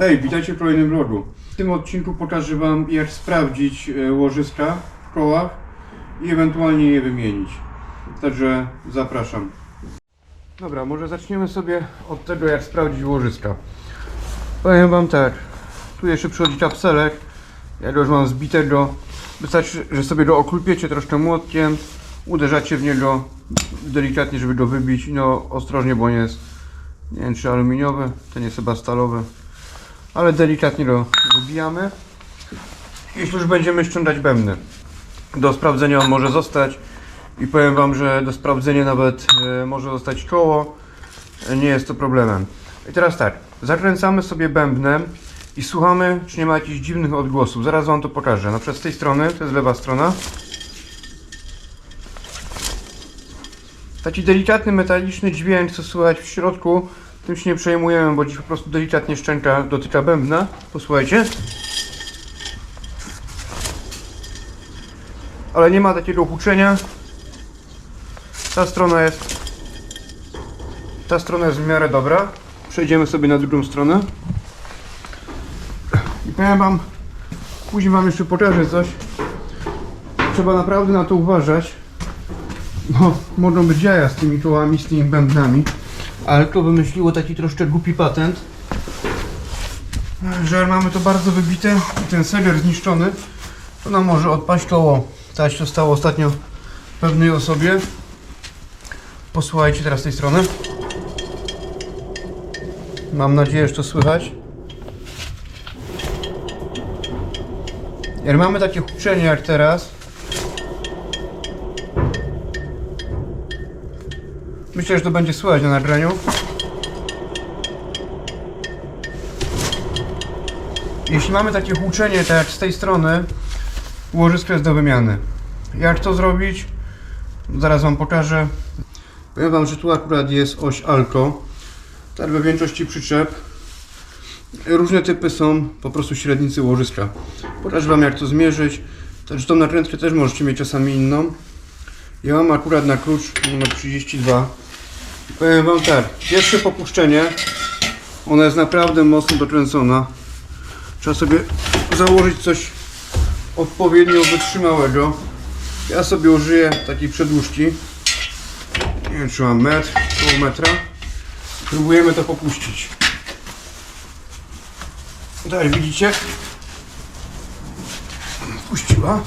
Hej, witajcie w kolejnym vlogu. W tym odcinku pokażę Wam jak sprawdzić e, łożyska w kołach i ewentualnie je wymienić. Także zapraszam. Dobra, może zaczniemy sobie od tego jak sprawdzić łożyska. Powiem Wam tak, tu jeszcze przychodzi kapselek, ja go już mam zbitego. Wystarczy, że sobie go oklupiecie troszkę młotkiem, uderzacie w niego delikatnie, żeby go wybić. No ostrożnie, bo on jest nie wiem czy aluminiowy, ten jest chyba stalowy ale delikatnie go wybijamy. Jeśli już będziemy ściągać bębny, do sprawdzenia on może zostać i powiem Wam, że do sprawdzenia nawet e, może zostać koło, nie jest to problemem. I teraz tak, zakręcamy sobie bębnem i słuchamy, czy nie ma jakichś dziwnych odgłosów. Zaraz Wam to pokażę. Na przykład z tej strony, to jest lewa strona. Taki delikatny, metaliczny dźwięk, co słychać w środku, tym się nie przejmujemy, bo dziś po prostu delikatnie szczęka dotyka bębna. Posłuchajcie. Ale nie ma takiego huczenia. Ta strona jest... Ta strona jest w miarę dobra. Przejdziemy sobie na drugą stronę. I powiem wam, później wam jeszcze pokażę coś. Trzeba naprawdę na to uważać. Bo mogą być jaja z tymi kołami, z tymi bębnami. Ale kto wymyśliło taki troszkę głupi patent, że mamy to bardzo wybite i ten seger zniszczony, to nam może odpaść koło. Tak się stało ostatnio pewnej osobie. Posłuchajcie teraz tej strony. Mam nadzieję, że to słychać. Jak mamy takie huczenie jak teraz, Myślę, że to będzie słychać na nagraniu. Jeśli mamy takie huczenie, tak jak z tej strony, łożysko jest do wymiany. Jak to zrobić? Zaraz Wam pokażę. Powiem Wam, że tu akurat jest oś Alko. Tak we większości przyczep. Różne typy są po prostu średnicy łożyska. Pokażę Wam jak to zmierzyć. Także tą nakrętkę też możecie mieć czasami inną. Ja mam akurat na klucz numer 32. Powiem Wam tak, pierwsze popuszczenie, ona jest naprawdę mocno dokręcona. Trzeba sobie założyć coś odpowiednio wytrzymałego. Ja sobie użyję takiej przedłużki. Nie wiem czy mam metr, pół metra. Próbujemy to popuścić. Tak, widzicie? Puściła.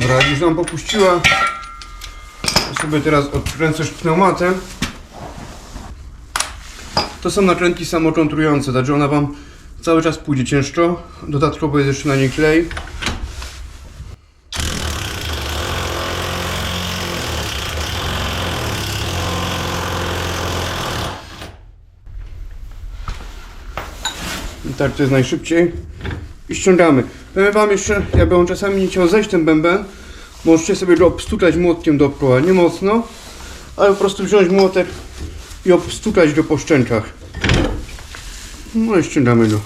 Dobra, już nam popuściła, to sobie teraz odkręcę pneumatem. To są nakrętki samokontrujące, także ona Wam cały czas pójdzie ciężko. Dodatkowo jest jeszcze na niej klej. I tak to jest najszybciej i ściągamy. Powiem Wam jeszcze, jakby on czasami nie chciał zejść ten bęben, możecie sobie go obstukać młotkiem dookoła, nie mocno, ale po prostu wziąć młotek i obstukać go po szczękach. No i ściągamy go.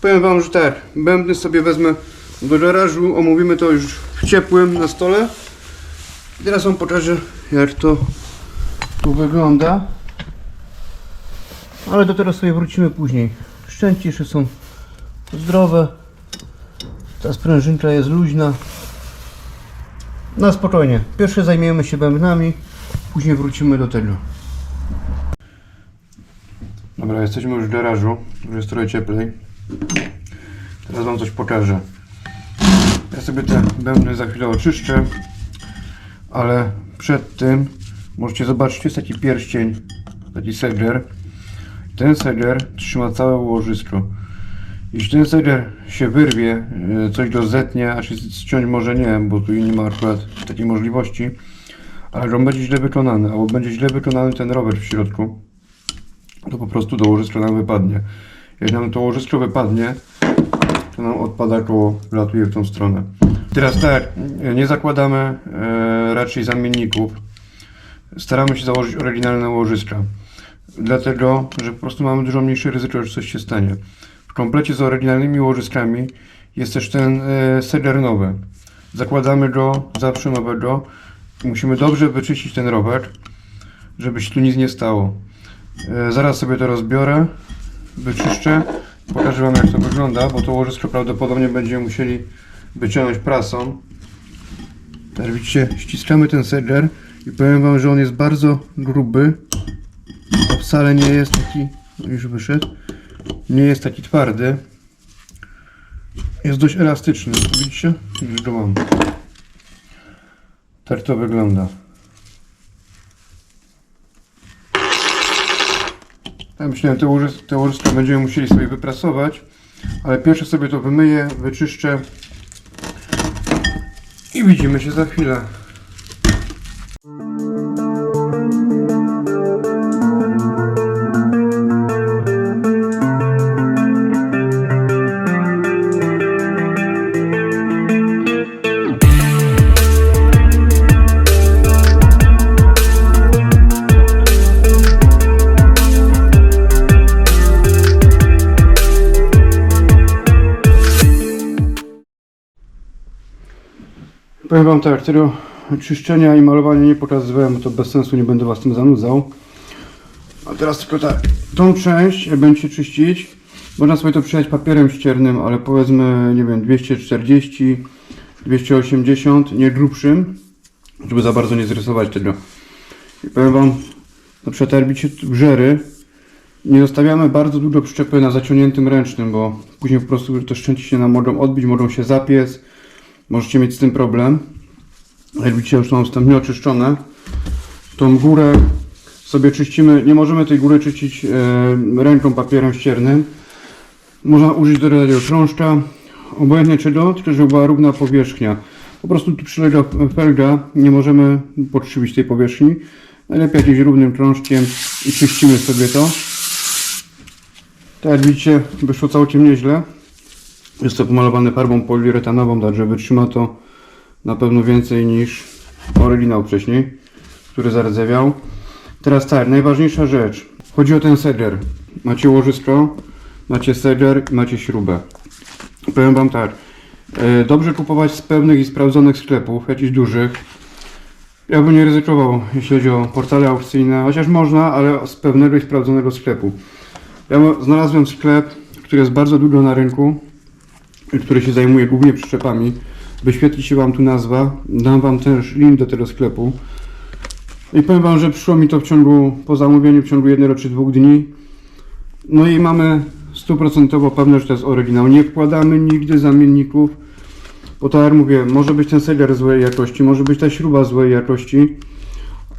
Powiem Wam, że tak, bębny sobie wezmę do garażu, omówimy to już w ciepłym na stole. Teraz Wam pokażę, jak to tu wygląda. Ale do tego sobie wrócimy później. Szczęki jeszcze są zdrowe. Ta sprężynka jest luźna. Na spokojnie. Pierwsze zajmiemy się bębnami, później wrócimy do tego. Dobra, jesteśmy już w garażu. Już jest trochę cieplej. Teraz Wam coś pokażę. Ja sobie te bębny za chwilę oczyszczę, ale przed tym możecie zobaczyć, jest taki pierścień, taki seger. Ten seger trzyma całe łożysko. Jeśli ten seger się wyrwie, e, coś go zetnie, a się ściąć może nie, bo tu nie ma akurat takiej możliwości, ale on będzie źle wykonany, albo będzie źle wykonany ten rower w środku, to po prostu do łożyska nam wypadnie. Jak nam to łożysko wypadnie, to nam odpada koło, latuje w tą stronę. Teraz tak, nie zakładamy e, raczej zamienników. Staramy się założyć oryginalne łożyska. Dlatego, że po prostu mamy dużo mniejsze ryzyko, że coś się stanie. Komplecie z oryginalnymi łożyskami jest też ten e, seger nowy. Zakładamy go zawsze nowego. Musimy dobrze wyczyścić ten rower, żeby się tu nic nie stało. E, zaraz sobie to rozbiorę, wyczyszczę, pokażę Wam jak to wygląda, bo to łożysko prawdopodobnie będziemy musieli wyciągnąć prasą. Tak widzicie, ściskamy ten sedler i powiem Wam, że on jest bardzo gruby, a wcale nie jest taki, już wyszedł, nie jest taki twardy. Jest dość elastyczny, widzicie? Już go mam. Tak to wygląda. Ja myślałem, te, łoży, te łożyska będziemy musieli sobie wyprasować, ale pierwsze sobie to wymyję, wyczyszczę i widzimy się za chwilę. Powiem Wam tak, tego czyszczenia i malowania nie pokazywałem, bo to bez sensu, nie będę Was tym zanudzał. A teraz tylko tak, tą część, będziecie czyścić, można sobie to przejść papierem ściernym, ale powiedzmy, nie wiem, 240, 280, nie grubszym, żeby za bardzo nie zrysować tego. I powiem Wam, na przykład jak robicie grzery, nie zostawiamy bardzo dużo przyczepy na zaciągniętym ręcznym, bo później po prostu te szczęci się nam mogą odbić, mogą się zapiec, możecie mieć z tym problem. Jak widzicie, już są wstępnie oczyszczone. Tą górę sobie czyścimy, nie możemy tej góry czyścić e, ręką papierem ściernym. Można użyć do takiego krążka, obojętnie czego, tylko żeby była równa powierzchnia. Po prostu tu przylega felga, nie możemy podszybić tej powierzchni. Najlepiej jakimś równym krążkiem i czyścimy sobie to. Tak jak widzicie, wyszło całkiem nieźle. Jest to pomalowane farbą poliuretanową, także wytrzyma to na pewno więcej niż oryginał wcześniej, który zardzewiał. Teraz tak, najważniejsza rzecz. Chodzi o ten segler. Macie łożysko, macie segler i macie śrubę. Powiem Wam tak. e, Dobrze kupować z pewnych i sprawdzonych sklepów, jakichś dużych. Ja bym nie ryzykował, jeśli chodzi o portale aukcyjne, chociaż można, ale z pewnego i sprawdzonego sklepu. Ja znalazłem sklep, który jest bardzo długo na rynku, który się zajmuje głównie przyczepami. Wyświetli się Wam tu nazwa. Dam Wam też link do tego sklepu. I powiem Wam, że przyszło mi to w ciągu, po zamówieniu, w ciągu jednego czy dwóch dni. No i mamy stuprocentowo pewność, że to jest oryginał. Nie wkładamy nigdy zamienników. Bo tak jak mówię, może być ten seger złej jakości, może być ta śruba złej jakości.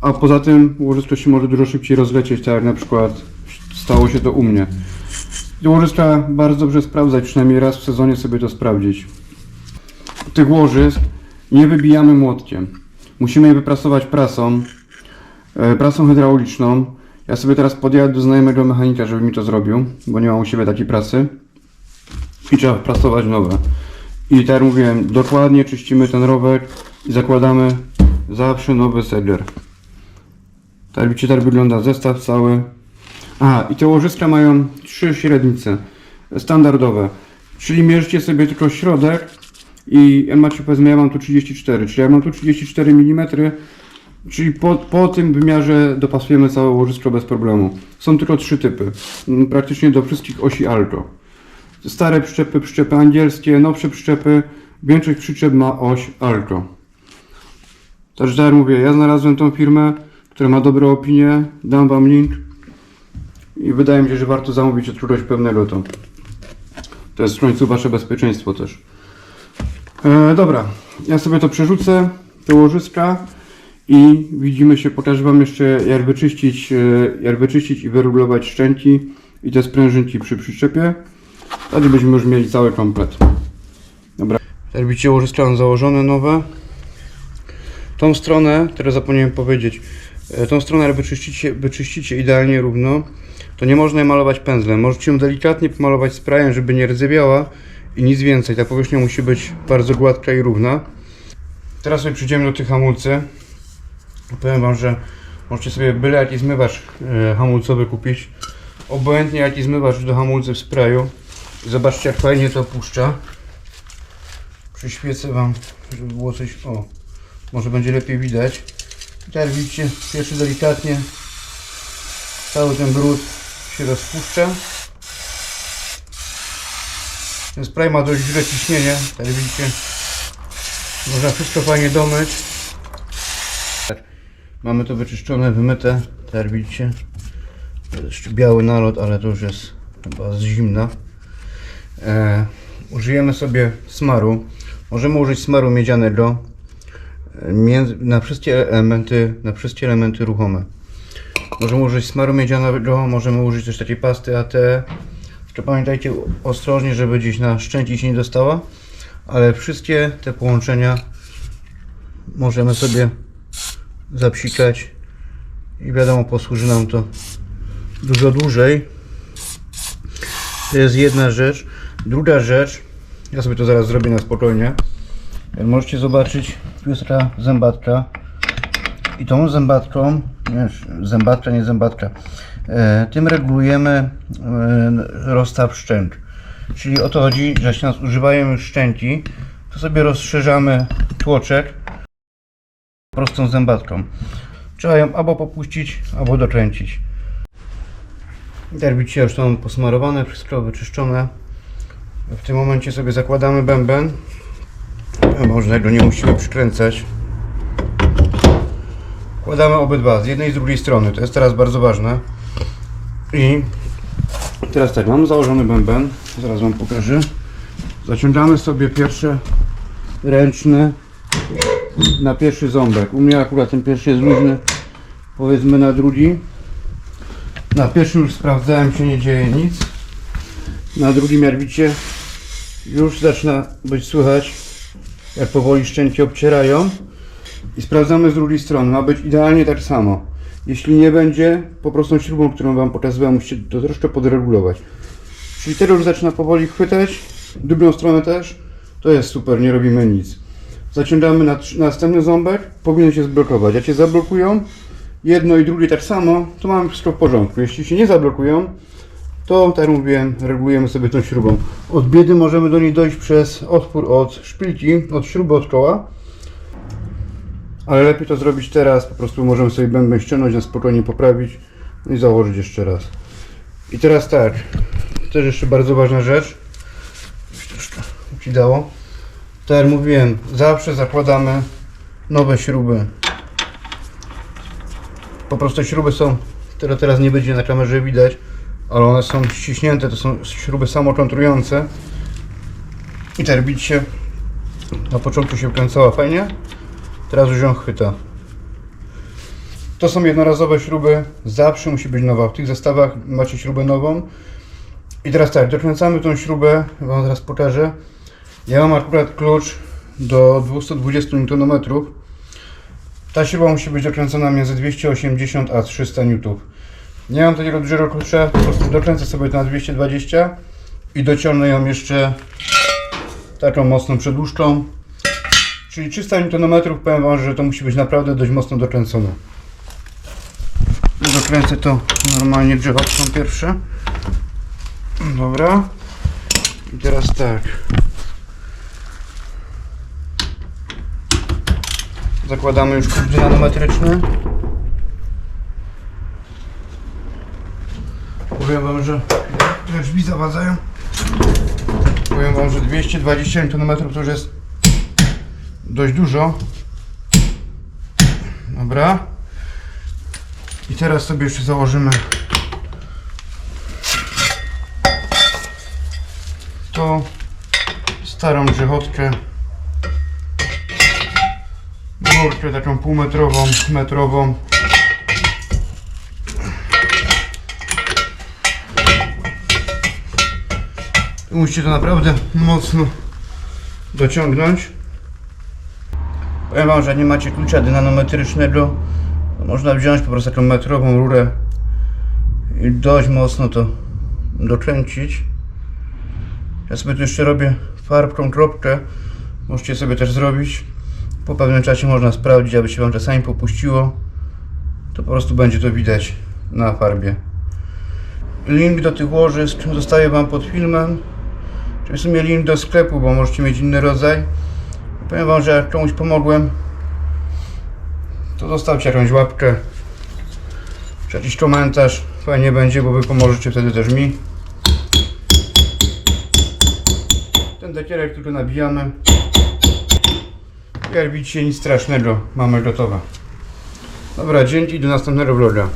A poza tym łożysko się może dużo szybciej rozlecieć, tak jak na przykład stało się to u mnie. Łożyska bardzo dobrze sprawdzać, przynajmniej raz w sezonie sobie to sprawdzić. Tych łożysk nie wybijamy młotkiem. Musimy je wyprasować prasą, e, prasą hydrauliczną. Ja sobie teraz podjadę do znajomego mechanika, żeby mi to zrobił, bo nie mam u siebie takiej prasy. I trzeba prasować nowe. I tak jak mówiłem, dokładnie czyścimy ten rower i zakładamy zawsze nowy segler. Tak widzicie, tak wygląda zestaw cały. A, i te łożyska mają trzy średnice standardowe. Czyli mierzycie sobie tylko środek i macie powiedzmy, ja mam tu 34, czyli ja mam tu 34 mm, czyli po, po tym wymiarze dopasujemy całe łożysko bez problemu. Są tylko trzy typy, m, praktycznie do wszystkich osi Alto. Stare przyczepy, przyczepy angielskie, nowsze przyczepy, większość przyczep ma oś Alto. Także tak jak mówię, ja znalazłem tą firmę, która ma dobre opinie, dam wam link i wydaje mi się, że warto zamówić od kogoś pewnego to. Jest w końcu wasze bezpieczeństwo też. E, dobra, ja sobie to przerzucę, te łożyska i widzimy się, pokażę wam jeszcze jak wyczyścić, e, jak wyczyścić i wyregulować szczęki i te sprężynki przy przyczepie, tak żebyśmy już mieli cały komplet. Dobra. Jak widzicie łożyska mam założone nowe. Tą stronę, teraz zapomniałem powiedzieć, tą stronę wyczyścicie, wyczyścicie idealnie równo, to nie można jej malować pędzlem. Możecie ją delikatnie pomalować sprayem, żeby nie rdzewiała i nic więcej. Ta powierzchnia musi być bardzo gładka i równa. Teraz sobie przyjdziemy do tych hamulcy. Powiem Wam, że możecie sobie byle jaki zmywacz e, hamulcowy kupić. Obojętnie jaki zmywacz do hamulcy w sprayu. Zobaczcie jak fajnie to puszcza. Przyświecę Wam, żeby było coś... O, może będzie lepiej widać. Tak jak widzicie, pierwszy delikatnie cały ten brud się rozpuszcza. Ten spray ma dość duże ciśnienie, tak widzicie. Można wszystko fajnie domyć. Mamy to wyczyszczone, wymyte, tak widzicie. Jeszcze biały nalot, ale to już jest chyba z zimna. E, użyjemy sobie smaru. Możemy użyć smaru miedzianego między, na wszystkie elementy, na wszystkie elementy ruchome. Możemy użyć smaru miedzianego, możemy użyć też takiej pasty AT. Jeszcze pamiętajcie ostrożnie, żeby gdzieś na szczęci się nie dostała, ale wszystkie te połączenia możemy sobie zapsikać i wiadomo posłuży nam to dużo dłużej. To jest jedna rzecz. Druga rzecz, ja sobie to zaraz zrobię na spokojnie. Jak możecie zobaczyć, tu jest zębatka. I tą zębatką, zębatka, nie zębatka, e, tym regulujemy e, rozstaw szczęk. Czyli o to chodzi, że jeśli nas używają już szczęki, to sobie rozszerzamy tłoczek prostą zębatką. Trzeba ją albo popuścić, albo dokręcić. Jak widzicie, już są posmarowane, wszystko wyczyszczone. W tym momencie sobie zakładamy bęben. Można go nie musimy przykręcać. Kładamy obydwa, z jednej i z drugiej strony. To jest teraz bardzo ważne. I teraz tak, mam założony bęben. Zaraz Wam pokażę. Zaciągamy sobie pierwsze ręczne na pierwszy ząbek. U mnie akurat ten pierwszy jest luźny. Powiedzmy na drugi. Na pierwszym już sprawdzałem, się nie dzieje nic. Na drugim, jak widzicie, już zaczyna być słychać, jak powoli szczęki obcierają. I sprawdzamy z drugiej strony. Ma być idealnie tak samo. Jeśli nie będzie, po prostu śrubą, którą Wam pokazywałem, musicie to troszkę podregulować. Czyli teraz już zaczyna powoli chwytać. Drugą stronę też. To jest super, nie robimy nic. Zaciągamy na trzy- następny ząbek, powinien się zblokować. Jak się zablokują, jedno i drugie tak samo, to mamy wszystko w porządku. Jeśli się nie zablokują, to tak jak mówiłem, regulujemy sobie tą śrubą. Od biedy możemy do niej dojść przez otwór od szpilki, od śruby od koła. Ale lepiej to zrobić teraz, po prostu możemy sobie bęben ściągnąć, na spokojnie poprawić i założyć jeszcze raz. I teraz tak, też jeszcze bardzo ważna rzecz. Ci dało. Tak jak mówiłem, zawsze zakładamy nowe śruby. Po prostu śruby są, które teraz nie będzie na kamerze widać, ale one są ściśnięte, to są śruby samokontrujące. I tak widzicie, na początku się wkręcała fajnie, teraz już ją chwyta. To są jednorazowe śruby, zawsze musi być nowa. W tych zestawach macie śrubę nową. I teraz tak, dokręcamy tą śrubę, Wam zaraz pokażę. Ja mam akurat klucz do 220 Nm. Ta śruba musi być dokręcona między 280 a 300 N. Nie mam takiego dużego klucza, po prostu dokręcę sobie to na 220 i dociągnę ją jeszcze taką mocną przedłużką. Czyli 300 Nm powiem Wam, że to musi być naprawdę dość mocno dokręcone. Dokręcę to normalnie grzechotką pierwsze. Dobra. I teraz tak. Zakładamy już klucz nanometryczny. Powiem wam, że te drzwi zawadzają. Powiem wam, że 220 Nm to już jest dość dużo. Dobra. I teraz sobie jeszcze założymy to starą grzechotkę górkę taką półmetrową, metrową musicie to naprawdę mocno dociągnąć powiem wam, że nie macie klucza dynanometrycznego można wziąć po prostu taką metrową rurę i dość mocno to dokręcić ja sobie tu jeszcze robię farbką kropkę. Możecie sobie też zrobić. Po pewnym czasie można sprawdzić, aby się Wam czasami popuściło. To po prostu będzie to widać na farbie. Link do tych łożysk zostawię Wam pod filmem. W sumie link do sklepu, bo możecie mieć inny rodzaj. Powiem Wam, że komuś pomogłem, to zostawcie jakąś łapkę, czy jakiś komentarz Fajnie będzie, bo wy pomożecie wtedy też mi. Ten dekierek, który nabijamy. Jak widzicie, nic strasznego. Mamy gotowe. Dobra, dzięki, do następnego vloga.